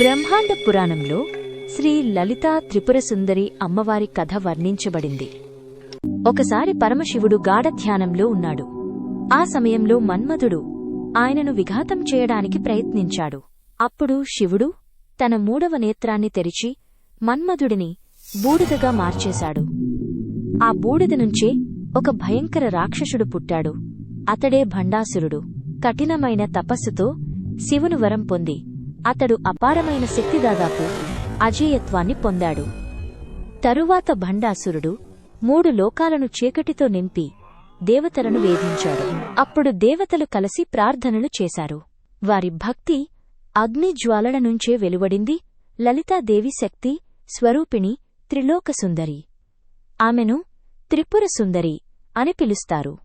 బ్రహ్మాండ పురాణంలో శ్రీ లలితా త్రిపుర సుందరి అమ్మవారి కథ వర్ణించబడింది. ఒకసారి పరమశివుడు గాఢ ధ్యానంలో ఉన్నాడు. ఆ సమయంలో మన్మధుడు ఆయనను విఘాతం చేయడానికి ప్రయత్నించాడు. అప్పుడు శివుడు తన మూడవ నేత్రాన్ని తెరిచి మన్మధుడిని బూడిదగా మార్చేశాడు. ఆ బూడిద నుంచే ఒక భయంకర రాక్షసుడు పుట్టాడు. అతడే భండాసురుడు. కఠినమైన తపస్సుతో శివును వరం పొంది అతడు అపారమైన శక్తి దాదాపు అజేయత్వాన్ని పొందాడు. తరువాత భండాసురుడు మూడు లోకాలను చీకటితో నింపి దేవతలను వేధించాడు. అప్పుడు దేవతలు కలిసి ప్రార్థనలు చేశారు. వారి భక్తి అగ్నిజ్వాలల నుంచే వెలువడింది. లలితాదేవి శక్తి స్వరూపిణి త్రిలోకసుందరి. ఆమెను త్రిపుర సుందరి అని పిలుస్తారు.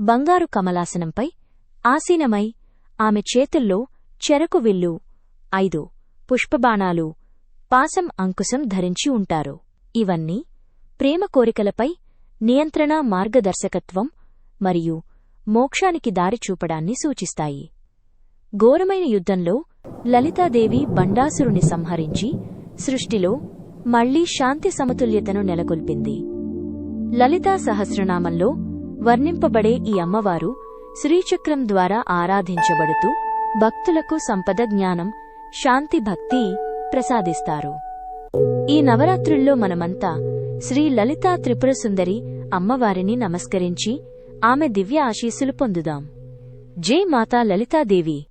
బంగారు కమలాసనంపై ఆసీనమై ఆమె చేతుల్లో చెరకు విల్లు ఐదు పుష్పబాణాలు పాసం అంకుశం ధరించి ఉంటారు. ఇవన్నీ ప్రేమ కోరికలపై నియంత్రణ మార్గదర్శకత్వం మరియు మోక్షానికి దారి చూపడాన్ని సూచిస్తాయి. ఘోరమైన యుద్ధంలో లలితాదేవి బండాసురుని సంహరించి సృష్టిలో మళ్ళీ శాంతి సమతుల్యతను నెలకొల్పింది. లలితా సహస్రనామంలో వర్ణింపబడే ఈ అమ్మవారు శ్రీచక్రం ద్వారా ఆరాధించబడుతూ భక్తులకు సంపద జ్ఞానం శాంతి భక్తి ప్రసాదిస్తారు. ఈ నవరాత్రుల్లో మనమంతా శ్రీ లలితా త్రిపుర సుందరి అమ్మవారిని నమస్కరించి ఆమె దివ్య ఆశీస్సులు పొందుదాం. జై మాతా లలితాదేవి.